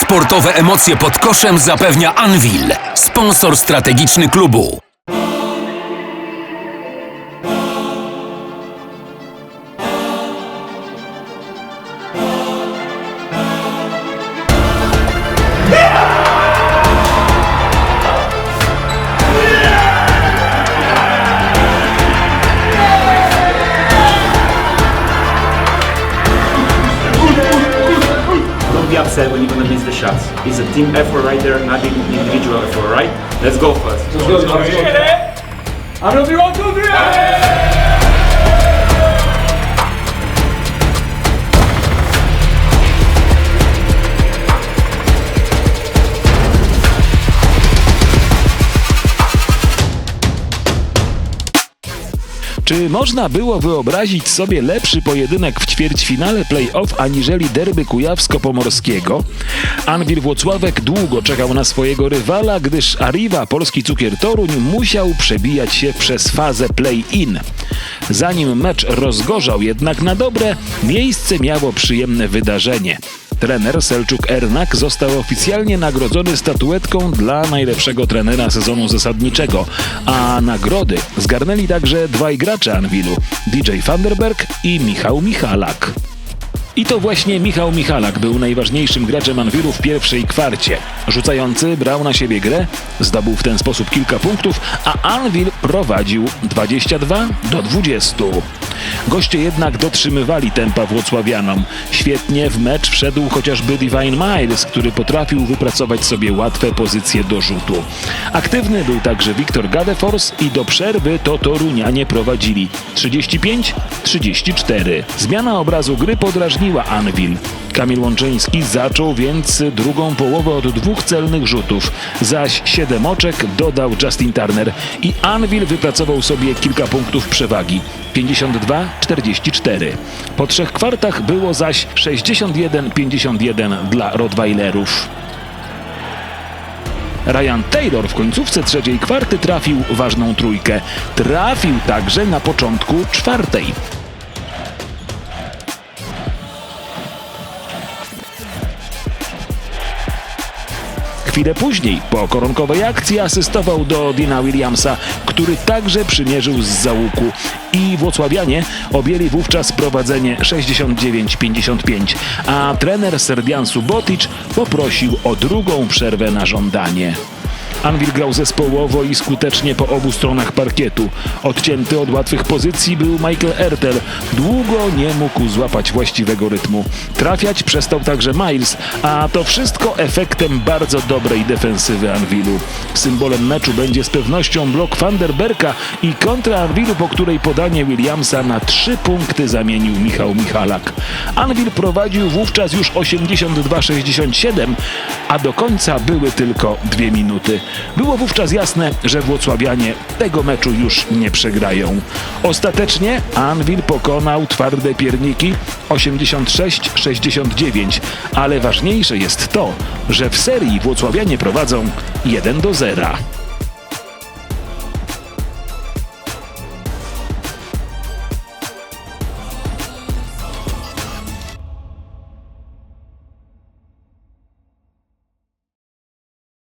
Sportowe emocje pod koszem zapewnia Anvil, sponsor strategiczny klubu. Be upset when you're gonna miss the shots. It's a team effort right there, not an individual effort, right? Let's go first. Let's go, let's go. Czy można było wyobrazić sobie lepszy pojedynek w ćwierćfinale play-off aniżeli derby kujawsko-pomorskiego? Anwil Włocławek długo czekał na swojego rywala, gdyż Arriva, polski cukier Toruń, musiał przebijać się przez fazę play-in. Zanim mecz rozgorzał jednak na dobre, miejsce miało przyjemne wydarzenie. Trener Selczuk Ernak został oficjalnie nagrodzony statuetką dla najlepszego trenera sezonu zasadniczego, a nagrody zgarnęli także dwaj gracze Anwilu, DJ Vanderberg i Michał Michalak. I to właśnie Michał Michalak był najważniejszym graczem Anwilu w pierwszej kwarcie. Rzucający brał na siebie grę, zdobył w ten sposób kilka punktów, a Anwil prowadził 22 do 20. Goście jednak dotrzymywali tempa włocławianom. Świetnie w mecz wszedł chociażby Divine Miles, który potrafił wypracować sobie łatwe pozycje do rzutu. Aktywny był także Wiktor Gadefors i do przerwy to Torunianie prowadzili 35-34. Zmiana obrazu gry podrażniła Anvil. Kamil Łączyński zaczął więc drugą połowę od dwóch celnych rzutów, zaś siedem oczek dodał Justin Turner i Anvil wypracował sobie kilka punktów przewagi 52-44. Po trzech kwartach było zaś 61-51 dla Rottweilerów. Ryan Taylor w końcówce trzeciej kwarty trafił ważną trójkę. Trafił także na początku czwartej. Chwilę później, po koronkowej akcji, asystował do Dina Williamsa, który także przymierzył z załuku. I Włocławianie objęli wówczas prowadzenie 69-55, a trener Serdian Subotic poprosił o drugą przerwę na żądanie. Anvil grał zespołowo i skutecznie po obu stronach parkietu. Odcięty od łatwych pozycji był Michael Ertel. Długo nie mógł złapać właściwego rytmu. Trafiać przestał także Miles, a to wszystko efektem bardzo dobrej defensywy Anvilu. Symbolem meczu będzie z pewnością blok Vanderberka i kontra Anvilu, po której podanie Williamsa na trzy punkty zamienił Michał Michalak. Anvil prowadził wówczas już 82-67, a do końca były tylko dwie minuty. Było wówczas jasne, że Włocławianie tego meczu już nie przegrają. Ostatecznie Anvil pokonał twarde pierniki 86-69, ale ważniejsze jest to, że w serii Włocławianie prowadzą 1 do 0.